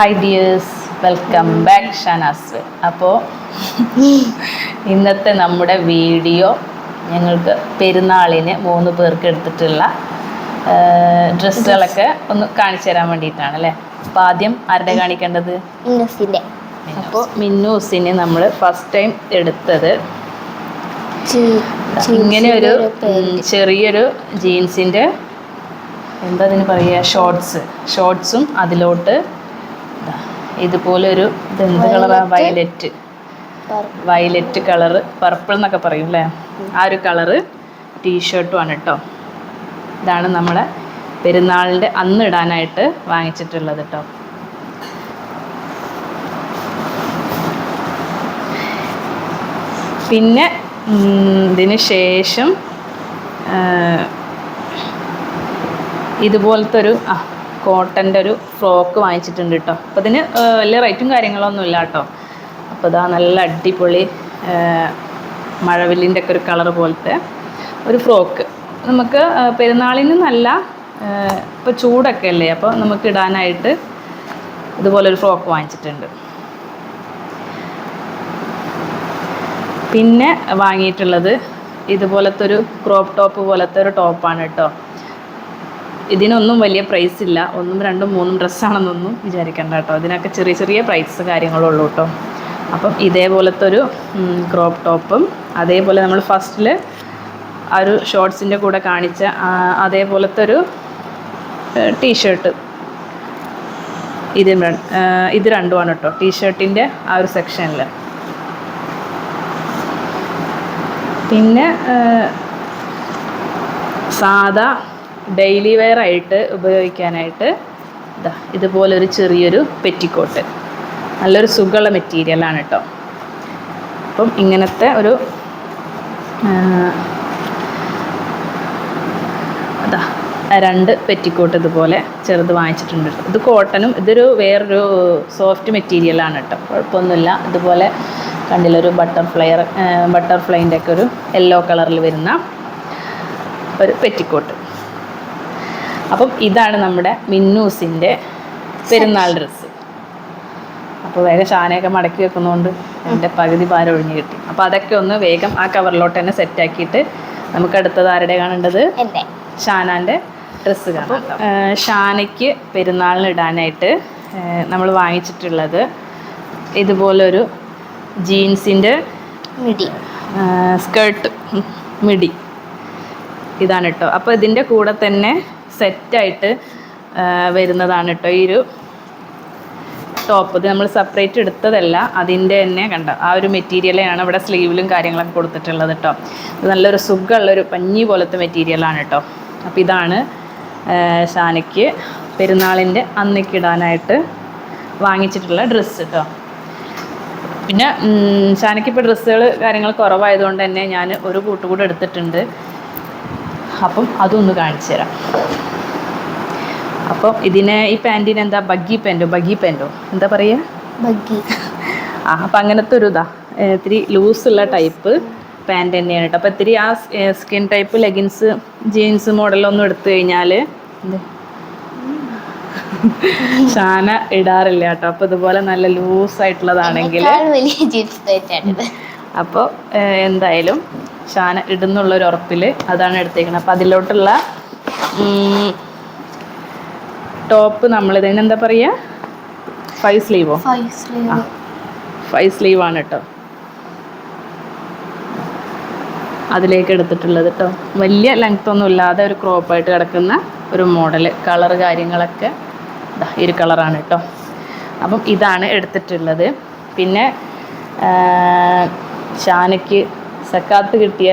Hi dears welcome back Shanaz അപ്പോൾ ഇന്നത്തെ നമ്മുടെ വീഡിയോ ഞങ്ങൾക്ക് പെരുന്നാളിന് മൂന്ന് പേർക്ക് എടുത്തിട്ടുള്ള ഡ്രസ്സുകളൊക്കെ ഒന്ന് കാണിച്ചു തരാൻ വേണ്ടിയിട്ടാണ് അല്ലേ? അപ്പോൾ ആദ്യം ആരുടെ കാണിക്കേണ്ടത്? അപ്പോൾ മിന്നൂസിന് നമ്മൾ ഫസ്റ്റ് ടൈം എടുത്തത് ഇങ്ങനെ ഒരു ചെറിയൊരു ജീൻസിന്റെ എന്താ അതിന് പറയുക ഷോർട്സ് ഷോർട്സും അതിലോട്ട് ഇതുപോലെ ഒരു ഇതെന്ത് കളറാ വയലറ്റ് വയലറ്റ് കളറ് പർപ്പിൾ എന്നൊക്കെ പറയും അല്ലേ ആ ഒരു കളറ് ടീഷർട്ടുമാണ് കേട്ടോ ഇതാണ് നമ്മളെ പെരുന്നാളിന്റെ അന്ന് ഇടാനായിട്ട് വാങ്ങിച്ചിട്ടുള്ളത് കേട്ടോ പിന്നെ ഇതിന് ശേഷം ഇതുപോലത്തെ ഒരു ആ കോട്ടന്റെ ഒരു ഫ്രോക്ക് വാങ്ങിച്ചിട്ടുണ്ട് കേട്ടോ അപ്പോൾ ഇതിന് വലിയ റേറ്റും കാര്യങ്ങളൊന്നും ഇല്ല കേട്ടോ അപ്പോൾ ഇതാ നല്ല അടിപൊളി മഴവില്ലിന്റെ ഒക്കെ ഒരു കളർ പോലത്തെ ഒരു ഫ്രോക്ക്. നമുക്ക് പെരുന്നാളിന് നല്ല ഇപ്പോൾ ചൂടൊക്കെ അല്ലേ? അപ്പോൾ നമുക്ക് ഇടാനായിട്ട് ഇതുപോലൊരു ഫ്രോക്ക് വാങ്ങിച്ചിട്ടുണ്ട്. പിന്നെ വാങ്ങിയിട്ടുള്ളത് ഇതുപോലത്തെ ഒരു ക്രോപ്പ് ടോപ്പ് പോലത്തെ ഒരു ടോപ്പാണ് കേട്ടോ ഇതിനൊന്നും വലിയ പ്രൈസ് ഇല്ല. ഒന്നും രണ്ടും മൂന്നും ഡ്രസ്സാണെന്നൊന്നും വിചാരിക്കണ്ട കേട്ടോ. ഇതിനൊക്കെ ചെറിയ ചെറിയ പ്രൈസ് കാര്യങ്ങളുള്ളൂ കേട്ടോ. അപ്പം ഇതേപോലത്തെ ഒരു ക്രോപ്പ് ടോപ്പും അതേപോലെ നമ്മൾ ഫസ്റ്റിൽ ആ ഒരു ഷോർട്സിന്റെ കൂടെ കാണിച്ച അതേപോലത്തെ ഒരു ടീഷർട്ട് ഇത് ഇത് രണ്ടുമാണ് കേട്ടോ. ടീഷർട്ടിന്റെ ആ ഒരു സെക്ഷനിൽ പിന്നെ സാധാ ഡെയിലി വെയർ ആയിട്ട് ഉപയോഗിക്കാനായിട്ട് ഇതാ ഇതുപോലൊരു ചെറിയൊരു പെറ്റിക്കോട്ട്. നല്ലൊരു സുഖമുള്ള മെറ്റീരിയലാണ് കേട്ടോ അപ്പം ഇങ്ങനത്തെ ഒരു അതാ രണ്ട് പെറ്റിക്കോട്ട് ഇതുപോലെ ചെറുത് വാങ്ങിച്ചിട്ടുണ്ട് ഇത് കോട്ടനും ഇതൊരു വേറൊരു സോഫ്റ്റ് മെറ്റീരിയലാണ് കേട്ടോ കുഴപ്പമൊന്നുമില്ല. ഇതുപോലെ കണ്ടില്ല ബട്ടർഫ്ലൈ ബട്ടർഫ്ലൈന്റെ ഒക്കെ ഒരു യെല്ലോ കളറിൽ വരുന്ന ഒരു പെറ്റിക്കോട്ട്. അപ്പം ഇതാണ് നമ്മുടെ മിന്നൂസിന്റെ പെരുന്നാൾ ഡ്രസ്സ്. അപ്പോൾ വേഗം ഷാനയൊക്കെ മടക്കി വെക്കുന്നതുകൊണ്ട് എന്റെ പകുതി പാരം ഒഴിഞ്ഞു കിട്ടി. അപ്പോൾ അതൊക്കെ ഒന്ന് വേഗം ആ കവറിലോട്ട് തന്നെ സെറ്റാക്കിയിട്ട് നമുക്ക് അടുത്തത് ആരുടെ കാണേണ്ടത്? ഷാനാന്റെ ഡ്രസ്സ് കാണാം. ഷാനയ്ക്ക് പെരുന്നാളിന് ഇടാനായിട്ട് നമ്മൾ വാങ്ങിച്ചിട്ടുള്ളത് ഇതുപോലൊരു ജീൻസിന്റെ മിടി. സ്കേർട്ട് മിടി. ഇതാണ് കേട്ടോ. അപ്പോൾ ഇതിന്റെ കൂടെ തന്നെ സെറ്റായിട്ട് വരുന്നതാണ് കേട്ടോ ഈ ഒരു ടോപ്പ്. ഇത് നമ്മൾ സെപ്പറേറ്റ് എടുത്തതല്ല അതിന്റെ തന്നെ കണ്ട ആ ഒരു മെറ്റീരിയലാണ് ഇവിടെ സ്ലീവിലും കാര്യങ്ങളൊക്കെ കൊടുത്തിട്ടുള്ളത് കേട്ടോ നല്ലൊരു സുഖമുള്ളൊരു പഞ്ഞി പോലത്തെ മെറ്റീരിയലാണ് കേട്ടോ അപ്പോൾ ഇതാണ് ഷാനയ്ക്ക് പെരുന്നാളിന്റെ അന്നേക്ക് ഇടാനായിട്ട് വാങ്ങിച്ചിട്ടുള്ള ഡ്രസ്സ് കേട്ടോ പിന്നെ ഷാനയ്ക്ക് ഇപ്പോൾ ഡ്രസ്സുകൾ കാര്യങ്ങൾ കുറവായതുകൊണ്ട് തന്നെ ഞാൻ ഒരു കൂട്ടുകൂടെ എടുത്തിട്ടുണ്ട്. അപ്പം അതൊന്ന് കാണിച്ചു തരാം. അപ്പം ഇതിന് ഈ പാന്റിന് എന്താ? ബഗ്ഗി പാന്റോ? ബഗ്ഗി പാന്റോ? എന്താ പറയുക ബഗ്ഗി. ആ അപ്പം അങ്ങനത്തെ ഒരു ഇതാ. ഇത്തിരി ലൂസുള്ള ടൈപ്പ് പാന്റ് തന്നെയാണ് കേട്ടോ. അപ്പോൾ ഇത്തിരി ആ സ്കിൻ ടൈപ്പ് ലെഗിൻസ് ജീൻസ് മോഡലൊന്നും എടുത്തു കഴിഞ്ഞാൽ ഷാന ഇടാറില്ല കേട്ടോ. അപ്പോൾ ഇതുപോലെ നല്ല ലൂസായിട്ടുള്ളതാണെങ്കിൽ ആയിട്ടുള്ളതാണെങ്കിൽ അപ്പോൾ എന്തായാലും ഷാന ഇടുന്നുള്ളൊരു ഉറപ്പിൽ അതാണ് എടുത്തേക്കുന്നത് അപ്പോൾ അതിലോട്ടുള്ള ടോപ്പ് നമ്മൾ ഇതിന് എന്താ പറയുക ഫൈവ് സ്ലീവോ ഫൈവ് സ്ലീവ് ആണ് കേട്ടോ അതിലേക്ക് എടുത്തിട്ടുള്ളത് കേട്ടോ വലിയ ലെങ്ത് ഒന്നും ഇല്ലാതെ ഒരു ക്രോപ്പ് ആയിട്ട് കിടക്കുന്ന ഒരു മോഡൽ കളർ കാര്യങ്ങളൊക്കെ ഇരു ഈ ഒരു കളറാണ് കേട്ടോ അപ്പം ഇതാണ് എടുത്തിട്ടുള്ളത്. പിന്നെ ഷാനയ്ക്ക് സക്കാത്ത് കിട്ടിയ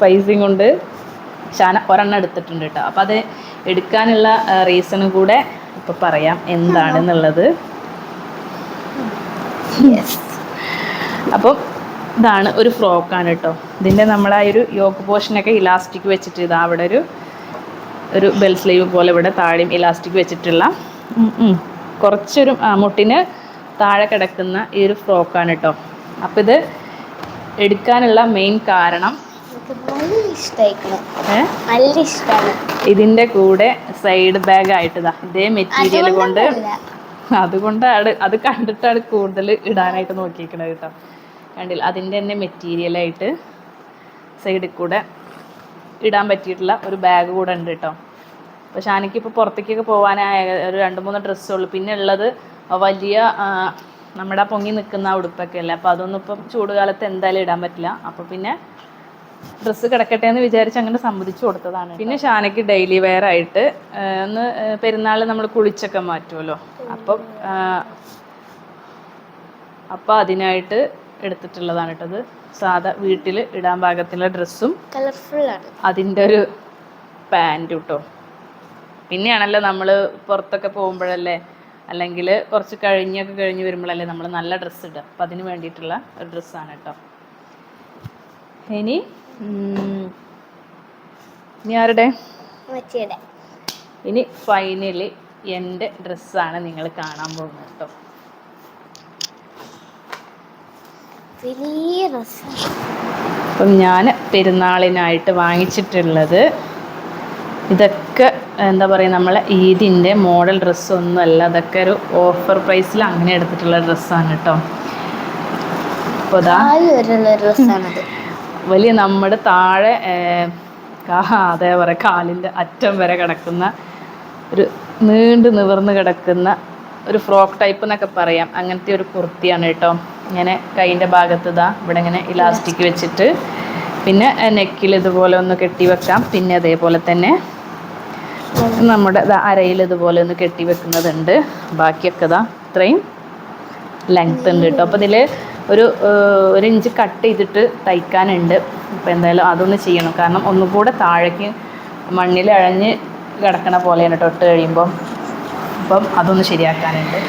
പൈസയും കൊണ്ട് ഷാന ഒരെണ്ണം എടുത്തിട്ടുണ്ട് കേട്ടോ. അപ്പം അത് എടുക്കാനുള്ള റീസണും കൂടെ ഇപ്പോൾ പറയാം എന്താണെന്നുള്ളത്. അപ്പോൾ ഇതാണ് ഒരു ഫ്രോക്കാണ് കേട്ടോ. ഇതിന്റെ നമ്മളെ ആ ഒരു യോക്ക് പോർഷനൊക്കെ ഇലാസ്റ്റിക് വെച്ചിട്ട് ഇതാ അവിടെ ഒരു ഒരു ബെൽ സ്ലീവ് പോലെ ഇവിടെ താഴെയും ഇലാസ്റ്റിക് വെച്ചിട്ടുള്ള കുറച്ചൊരു മുട്ടിന് താഴെ കിടക്കുന്ന ഈ ഒരു ഫ്രോക്കാണ് കേട്ടോ. അപ്പോൾ ഇത് എടുക്കാനുള്ള മെയിൻ കാരണം നല്ല കൂടെ സൈഡ് ബാഗ് ആയിട്ട് ഇതാ മെറ്റീരിയൽ കൊണ്ട്. അതുകൊണ്ടാണ് അത് കണ്ടിട്ടാണ് കൂടുതൽ ഇടാനായിട്ട് നോക്കിയിരിക്കണത് കേട്ടോ. കണ്ടില്ല അതിന്റെ തന്നെ മെറ്റീരിയലായിട്ട് സൈഡിൽ കൂടെ ഇടാൻ പറ്റിയിട്ടുള്ള ഒരു ബാഗ് കൂടെ ഉണ്ട് കേട്ടോ. അപ്പോൾ ഷാനിക്ക് ഇപ്പൊ പുറത്തേക്കൊക്കെ പോകാനായ ഒരു രണ്ട് മൂന്ന് ഡ്രസ്സേ ഉള്ളൂ. പിന്നെ ഉള്ളത് വലിയ നമ്മുടെ പൊങ്ങി നിൽക്കുന്ന ഉടുപ്പൊക്കെ അല്ലേ? അപ്പോൾ അതൊന്നും ഇപ്പം ചൂടുകാലത്ത് എന്തായാലും ഇടാൻ പറ്റില്ല. അപ്പോൾ പിന്നെ ഡ്രസ്സ് കിടക്കട്ടെ എന്ന് വിചാരിച്ച് അങ്ങനെ സമ്മതിച്ചു കൊടുത്തതാണ് പിന്നെ ഷാനയ്ക്ക് ഡെയിലി വെയർ ആയിട്ട് ഒന്ന് പെരുന്നാൾ നമ്മൾ കുളിച്ചൊക്കെ മാറ്റുമല്ലോ അപ്പം അപ്പൊ അതിനായിട്ട് എടുത്തിട്ടുള്ളതാണ് കേട്ടത് സാധാ വീട്ടിൽ ഇടാൻ പാകത്തിലുള്ള ഡ്രസ്സും കളർഫുൾ ആണ്. അതിന്റെ ഒരു പാന്റും കേട്ടോ പിന്നെയാണല്ലോ നമ്മൾ പുറത്തൊക്കെ പോകുമ്പോഴല്ലേ അല്ലെങ്കിൽ കുറച്ച് കഴിഞ്ഞൊക്കെ കഴിഞ്ഞ് വരുമ്പോഴല്ലേ നമ്മൾ നല്ല ഡ്രസ്സ് ഇടുക. അപ്പം അതിന് വേണ്ടിയിട്ടുള്ള ഒരു ഡ്രസ്സാണ് കേട്ടോ. ഇനി ഇനി ആരുടെ? ഇനി ഫൈനലി എന്റെ ഡ്രസ്സാണ് നിങ്ങൾ കാണാൻ പോകുന്നത് കേട്ടോ. അപ്പം ഞാൻ പെരുന്നാളിനായിട്ട് വാങ്ങിച്ചിട്ടുള്ളത് ഇതൊക്കെ എന്താ പറയുക നമ്മളെ ഈദിന്റെ മോഡൽ ഡ്രസ്സൊന്നുമല്ല അതൊക്കെ ഒരു ഓഫർ പ്രൈസിൽ അങ്ങനെ എടുത്തിട്ടുള്ള ഡ്രസ്സാണ് കേട്ടോ. അപ്പോൾ ഇതാ ഡ്രസ്സാണത്. വലിയ നമ്മുടെ താഴെ അതേ പറയുക കാലിന്റെ അറ്റം വരെ കിടക്കുന്ന ഒരു നീണ്ടു നിവർന്ന് കിടക്കുന്ന ഒരു ഫ്രോക്ക് ടൈപ്പ് എന്നൊക്കെ പറയാം. അങ്ങനത്തെ ഒരു കുർത്തിയാണ് കേട്ടോ. ഇങ്ങനെ കൈന്റെ ഭാഗത്ത് ഇതാ ഇവിടെ ഇങ്ങനെ ഇലാസ്റ്റിക് വെച്ചിട്ട് പിന്നെ നെക്കിൽ ഇതുപോലെ ഒന്ന് കെട്ടി വെക്കാം. പിന്നെ അതേപോലെ തന്നെ നമ്മുടെ അരയിൽ ഇതുപോലെ ഒന്ന് കെട്ടി വെക്കുന്നതുണ്ട്. ബാക്കിയൊക്കെ ഇതാ ഇത്രയും ലെങ്ത് ഉണ്ട് കേട്ടോ. അപ്പോൾ ഇതിൽ ഒരു ഒരു ഇഞ്ച് കട്ട് ചെയ്തിട്ട് തയ്ക്കാനുണ്ട്. അപ്പോൾ എന്തായാലും അതൊന്ന് ചെയ്യണം. കാരണം ഒന്നും കൂടെ താഴേക്ക് മണ്ണിൽ അഴഞ്ഞ് കിടക്കണ പോലെയാണ് ഇട്ട് കഴിയുമ്പം. അപ്പം അതൊന്ന് ശരിയാക്കാനുണ്ട്.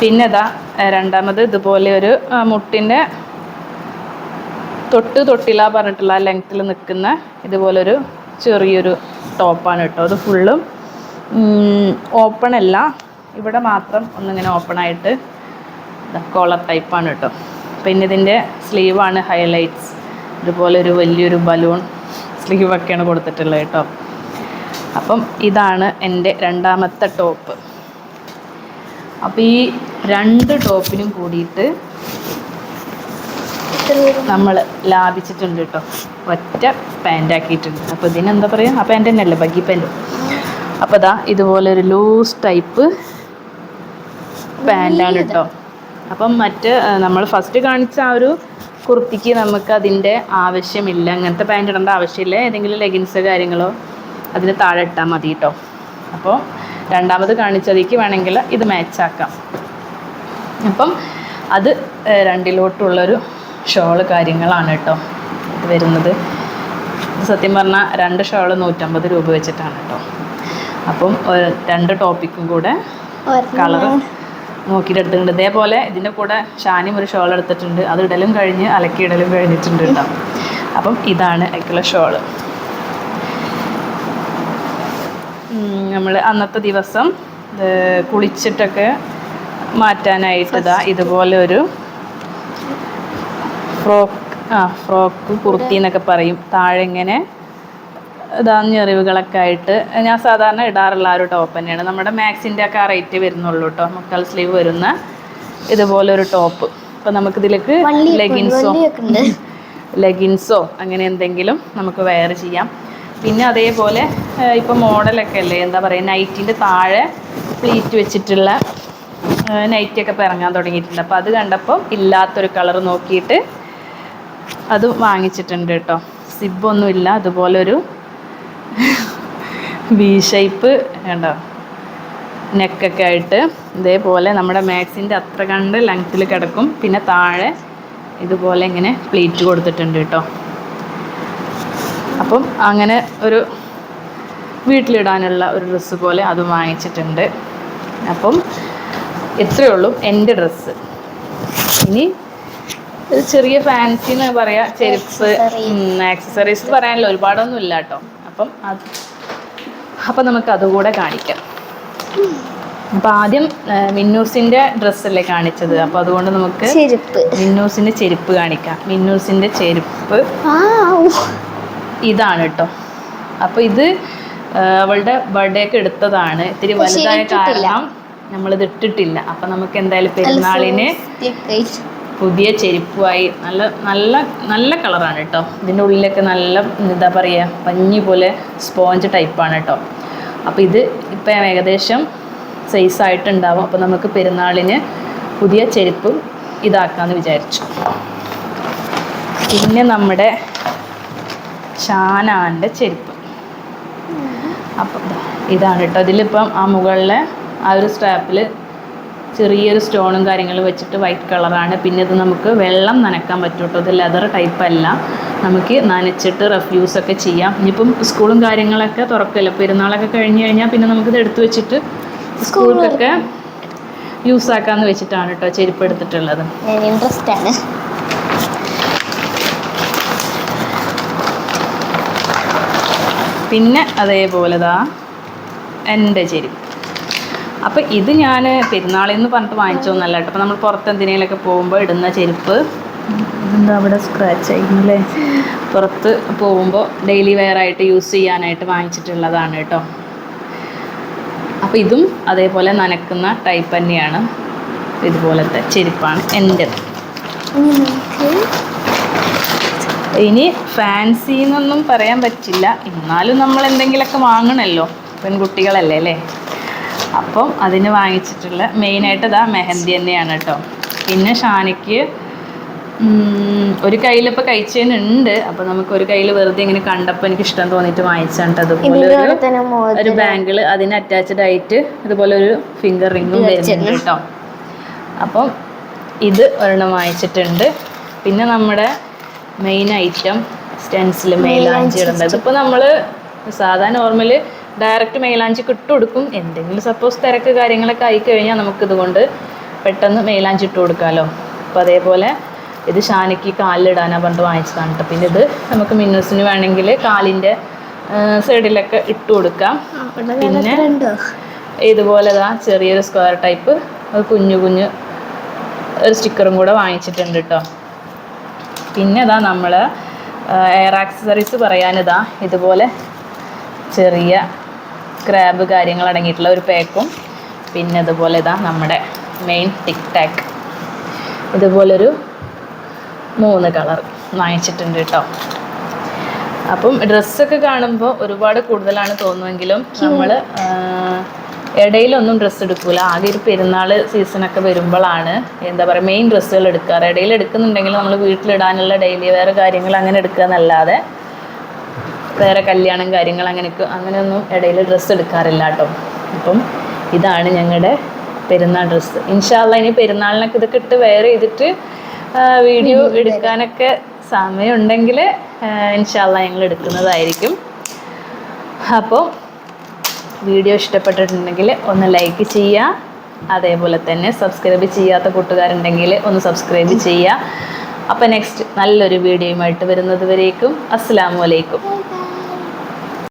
പിന്നെ ഇതാ രണ്ടാമത് ഇതുപോലെ ഒരു മുട്ടിന്റെ തൊട്ട് തൊട്ടില്ല പറഞ്ഞിട്ടുള്ള ലെങ്ത്തിൽ നിൽക്കുന്ന ഇതുപോലൊരു ചെറിയൊരു ടോപ്പാണ് കേട്ടോ. അത് ഫുള്ളും ഓപ്പൺ അല്ല. ഇവിടെ മാത്രം ഒന്നിങ്ങനെ ഓപ്പൺ ആയിട്ട് കോളർ ടൈപ്പാണ് കേട്ടോ. പിന്നെ ഇതിന്റെ സ്ലീവാണ് ഹൈലൈറ്റ്സ്. ഇതുപോലെ ഒരു വലിയൊരു ബലൂൺ സ്ലീവൊക്കെയാണ് കൊടുത്തിട്ടുള്ളത് കേട്ടോ. അപ്പം ഇതാണ് എന്റെ രണ്ടാമത്തെ ടോപ്പ്. അപ്പോൾ ഈ രണ്ട് ടോപ്പിനും കൂടിയിട്ട് നമ്മൾ ലാഭിച്ചിട്ടുണ്ട് കേട്ടോ. ഒറ്റ പാന്റ് ആക്കിയിട്ടുണ്ട് അപ്പോൾ ഇതിനെന്താ പറയുക ആ പാന്റ് തന്നെയല്ലേ? Baggy pant. അപ്പോൾ ഇതാ ഇതുപോലെ ഒരു ലൂസ് ടൈപ്പ് പാന്റാണ് കേട്ടോ. അപ്പം മറ്റ് നമ്മൾ ഫസ്റ്റ് കാണിച്ച ആ ഒരു കുർത്തിക്ക് നമുക്ക് അതിന്റെ ആവശ്യമില്ല. അങ്ങനത്തെ പാന്റ് ഇടേണ്ട ആവശ്യമില്ല. ഏതെങ്കിലും ലെഗിൻസ് കാര്യങ്ങളോ അതിന് താഴെ ഇട്ടാൽ മതി കേട്ടോ അപ്പോൾ രണ്ടാമത് കാണിച്ചതിക്ക് വേണമെങ്കിൽ ഇത് മാച്ചാക്കാം അപ്പം അത് രണ്ടിലോട്ടുള്ളൊരു ഷോൾ കാര്യങ്ങളാണ് കേട്ടോ ഇത് വരുന്നത് സത്യം പറഞ്ഞാൽ രണ്ട് ഷോൾ നൂറ്റമ്പത് രൂപ വെച്ചിട്ടാണ് കേട്ടോ അപ്പം രണ്ട് ടോപ്പിക്കും കൂടെ കളർ നോക്കിയിട്ട് എടുത്തിട്ടുണ്ട് ഇതേപോലെ ഇതിന്റെ കൂടെ ഷാനിയും ഒരു ഷോൾ എടുത്തിട്ടുണ്ട്. അത് ഇടലും കഴിഞ്ഞ് അലക്കി ഇടലും കഴിഞ്ഞിട്ടുണ്ട് കേട്ടോ അപ്പം ഇതാണ് അതിക്കുള്ള ഷോൾ നമ്മൾ അന്നത്തെ ദിവസം കുളിച്ചിട്ടൊക്കെ മാറ്റാനായിട്ട് ഇതാ ഇതുപോലെ ഒരു ഫ്രോക്ക് ആ ഫ്രോക്ക് കുർത്തി എന്നൊക്കെ പറയും. താഴെ ഇങ്ങനെ ഇതാ അറിവുകളൊക്കെ ആയിട്ട് ഞാൻ സാധാരണ ഇടാറുള്ള ആ ഒരു ടോപ്പ് തന്നെയാണ്. നമ്മുടെ മാക്സിന്റെ ഒക്കെ ആ റേറ്റ് വരുന്നുള്ളൂ കേട്ടോ മുക്കാൽ സ്ലീവ് വരുന്ന ഇതുപോലൊരു ടോപ്പ് അപ്പം നമുക്കിതിലേക്ക് ലെഗിൻസോ ലെഗിൻസോ അങ്ങനെ എന്തെങ്കിലും നമുക്ക് വെയർ ചെയ്യാം. പിന്നെ അതേപോലെ ഇപ്പം മോഡലൊക്കെ അല്ലേ എന്താ പറയുക നൈറ്റിന്റെ താഴെ പ്ലീറ്റ് വെച്ചിട്ടുള്ള നൈറ്റിയൊക്കെ ഇപ്പം ഇറങ്ങാൻ തുടങ്ങിയിട്ടുണ്ട്. അപ്പോൾ അത് കണ്ടപ്പോൾ ഇല്ലാത്തൊരു കളർ നോക്കിയിട്ട് അത് വാങ്ങിച്ചിട്ടുണ്ട് കേട്ടോ സിബൊന്നുമില്ല അതുപോലൊരു വി ഷേപ്പ് കണ്ടോ? നെക്കൊക്കെ ആയിട്ട്. ഇതേപോലെ നമ്മുടെ മാക്സിന്റെ അത്ര കണ്ട് ലെങ്ത്തിൽ കിടക്കും. പിന്നെ താഴെ ഇതുപോലെ ഇങ്ങനെ പ്ലീറ്റ് കൊടുത്തിട്ടുണ്ട് കേട്ടോ. അപ്പം അങ്ങനെ ഒരു വീട്ടിലിടാനുള്ള ഒരു ഡ്രസ്സ് പോലെ അത് വാങ്ങിച്ചിട്ടുണ്ട്. അപ്പം ഇത്രയേ ഉള്ളൂ എന്റെ ഡ്രസ്സ് ഇനി ചെറിയ ഫാൻസി എന്ന് പറയാ ചെരുപ്പ് ആക്സസറീസ് പറയാനല്ലോ. ഒരുപാടൊന്നും ഇല്ല കേട്ടോ. അപ്പം അത് അപ്പം നമുക്ക് അതുകൂടെ കാണിക്കാം. അപ്പം ആദ്യം മിന്നൂസിന്റെ മിന്നൂസിന്റെ ഡ്രസ്സല്ലേ കാണിച്ചത്? അപ്പോൾ അതുകൊണ്ട് നമുക്ക് ചെരുപ്പ്. മിന്നൂസിന്റെ ചെരുപ്പ് കാണിക്കാം. മിന്നൂസിന്റെ ചെരുപ്പ്. ഇതാണ് കേട്ടോ അപ്പോൾ ഇത് അവളുടെ ബർത്ത്ഡേക്ക് എടുത്തതാണ്. ഇത്തിരി വലുതായ. കാരണം നമ്മളിത് ഇട്ടിട്ടില്ല. അപ്പം നമുക്ക് എന്തായാലും പെരുന്നാളിന് പുതിയ ചെരുപ്പുമായി നല്ല നല്ല നല്ല കളറാണ് കേട്ടോ. ഇതിന്റെ ഉള്ളിലൊക്കെ നല്ല എന്താ പറയുക പഞ്ഞി പോലെ സ്പോഞ്ച് ടൈപ്പാണ് കേട്ടോ. അപ്പോൾ ഇത് ഇപ്പം ഏകദേശം സൈസ് ആയിട്ടുണ്ടാവും. അപ്പോൾ നമുക്ക് പെരുന്നാളിന് പുതിയ ചെരുപ്പ് ഇതാക്കാമെന്ന് വിചാരിച്ചു. പിന്നെ നമ്മുടെ ഷാനാന്റെ ചെരുപ്പ്. അപ്പം ഇതാണ് കേട്ടോ. ഇതിലിപ്പം ആ മുകളിലെ ആ ഒരു സ്ട്രാപ്പിൽ ചെറിയൊരു സ്റ്റോണും കാര്യങ്ങളും വെച്ചിട്ട് വൈറ്റ് കളറാണ് പിന്നെ ഇത് നമുക്ക് വെള്ളം നനക്കാൻ പറ്റൂട്ടോ ഇത് ലെതർ ടൈപ്പ് അല്ല. നമുക്ക് നനച്ചിട്ട് റഫ്യൂസ് ഒക്കെ ചെയ്യാം. ഇനിയിപ്പം സ്കൂളും കാര്യങ്ങളൊക്കെ തുറക്കില്ല? പെരുന്നാളൊക്കെ കഴിഞ്ഞ് കഴിഞ്ഞാൽ പിന്നെ നമുക്കിത് എടുത്തു വെച്ചിട്ട് സ്കൂളിലൊക്കെ യൂസ് ആക്കാന്ന് വെച്ചിട്ടാണ് കേട്ടോ ചെരുപ്പ് എടുത്തിട്ടുള്ളത്. ഇൻട്രസ്റ്റ് ആണ്. പിന്നെ അതേപോലെ ദാ എന്റെ ചെരുപ്പ്. അപ്പോൾ ഇത് ഞാൻ പെരുന്നാളിൽ നിന്ന് പറഞ്ഞിട്ട് വാങ്ങിച്ചൊന്നല്ല കേട്ടോ. അപ്പോൾ നമ്മൾ പുറത്ത് എന്തിനേലൊക്കെ പോകുമ്പോൾ ഇടുന്ന ചെരുപ്പ്. ഇതെന്താ അവിടെ സ്ക്രാച്ച് ആയിരുന്നല്ലേ പുറത്ത് പോകുമ്പോൾ ഡെയിലി വെയർ ആയിട്ട് യൂസ് ചെയ്യാനായിട്ട് വാങ്ങിച്ചിട്ടുള്ളതാണ് കേട്ടോ. അപ്പോൾ ഇതും അതേപോലെ നനക്കുന്ന ടൈപ്പ് തന്നെയാണ്. ഇതുപോലത്തെ ചെരുപ്പാണ് എന്റെ ഇനി ഫാൻസി എന്നൊന്നും പറയാൻ പറ്റില്ല. എന്നാലും നമ്മൾ എന്തെങ്കിലുമൊക്കെ വാങ്ങണമല്ലോ പെൺകുട്ടികളല്ലേ അല്ലേ? അപ്പം അതിന് വാങ്ങിച്ചിട്ടുള്ള മെയിനായിട്ട് ഇതാ മെഹന്തി തന്നെയാണ് കേട്ടോ. പിന്നെ ഷാനിക്ക് ഒരു ഒരു ഇപ്പൊ കഴിച്ചതിനുണ്ട്. അപ്പൊ നമുക്ക് ഒരു കയ്യിൽ വെറുതെ ഇങ്ങനെ കണ്ടപ്പോ എനിക്ക് ഇഷ്ടം തോന്നിട്ട് വാങ്ങിച്ചാണ് ട്ടോ. അതുപോലെ ഒരു ബാങ്കിൾ അതിന് അറ്റാച്ച്ഡ് ആയിട്ട് ഇതുപോലെ ഒരു ഫിംഗർ റിങ്ങും വരുന്നുണ്ട് കേട്ടോ. അപ്പം ഇത് ഒരെണ്ണം വാങ്ങിച്ചിട്ടുണ്ട്. പിന്നെ നമ്മുടെ മെയിൻ ഐറ്റം സ്റ്റെൻസിൽ മെയിലാഞ്ചി വാങ്ങിച്ചിട്ടുണ്ട് ഇതിപ്പോ നമ്മൾ സാധാരണ നോർമൽ ഡയറക്റ്റ് മെയിലാഞ്ചി ഇട്ട് കൊടുക്കും എന്തെങ്കിലും സപ്പോസ് തിരക്ക് കാര്യങ്ങളൊക്കെ ആയി കഴിഞ്ഞാൽ നമുക്കിതുകൊണ്ട് പെട്ടെന്ന് മെയിലാഞ്ചി ഇട്ട് കൊടുക്കാമല്ലോ അപ്പോൾ അതേപോലെ ഇത് ഷാനിക്ക് കാലിലിടാനാണ് പണ്ട് വാങ്ങിച്ചതാണ് കേട്ടോ പിന്നെ ഇത് നമുക്ക് മിന്നൂസിന് വേണമെങ്കിൽ കാലിന്റെ സൈഡിലൊക്കെ ഇട്ട് കൊടുക്കാം പിന്നെ ഇതുപോലെ ദാ ചെറിയൊരു സ്ക്വയർ ടൈപ്പ് കുഞ്ഞു കുഞ്ഞു ഒരു സ്റ്റിക്കറും കൂടെ വാങ്ങിച്ചിട്ടുണ്ട് കേട്ടോ പിന്നെ ഇതാ നമ്മൾ എയർ ആക്സസറീസ് പറയാനിതാ. ഇതുപോലെ ചെറിയ ക്രാബ് കാര്യങ്ങൾ അടങ്ങിയിട്ടുള്ള ഒരു പാക്കും പിന്നെ അതുപോലെ ഇതാ നമ്മുടെ മെയിൻ ടിക് ടാക്ക് ഇതുപോലൊരു മൂന്ന് കളർ വാങ്ങിച്ചിട്ടുണ്ട് കേട്ടോ അപ്പം ഡ്രസ്സൊക്കെ കാണുമ്പോൾ ഒരുപാട് കൂടുതലാണ് തോന്നുമെങ്കിലും നമ്മൾ ഇടയിലൊന്നും ഡ്രസ്സ് എടുക്കൂല. ആകെ ഒരു പെരുന്നാൾ സീസണൊക്കെ വരുമ്പോഴാണ് എന്താ പറയുക മെയിൻ ഡ്രസ്സുകൾ എടുക്കാറ്. ഇടയിൽ എടുക്കുന്നുണ്ടെങ്കിൽ നമ്മൾ വീട്ടിലിടാനുള്ള ഡെയിലി വേറെ കാര്യങ്ങൾ അങ്ങനെ എടുക്കുക എന്നല്ലാതെ വേറെ കല്യാണം കാര്യങ്ങൾ അങ്ങനെ അങ്ങനെയൊന്നും ഇടയിൽ ഡ്രസ്സ് എടുക്കാറില്ല കേട്ടോ. അപ്പം ഇതാണ് ഞങ്ങളുടെ പെരുന്നാൾ ഡ്രസ്സ് ഇൻഷാല്ല ഇനി പെരുന്നാളിനൊക്കെ ഇതൊക്കെ ഇട്ട് വെയർ ചെയ്തിട്ട് വീഡിയോ എടുക്കാനൊക്കെ സമയമുണ്ടെങ്കിൽ ഇൻഷാല്ല ഞങ്ങൾ എടുക്കുന്നതായിരിക്കും. അപ്പോൾ വീഡിയോ ഇഷ്ടപ്പെട്ടിട്ടുണ്ടെങ്കിൽ ഒന്ന് ലൈക്ക് ചെയ്യുക. അതേപോലെ തന്നെ സബ്സ്ക്രൈബ് ചെയ്യാത്ത കൂട്ടുകാരുണ്ടെങ്കിൽ ഒന്ന് സബ്സ്ക്രൈബ് ചെയ്യുക. അപ്പോൾ നെക്സ്റ്റ് നല്ലൊരു വീഡിയോയുമായിട്ട് വരുന്നത് വരേക്കും. അസ്സാം വലൈക്കും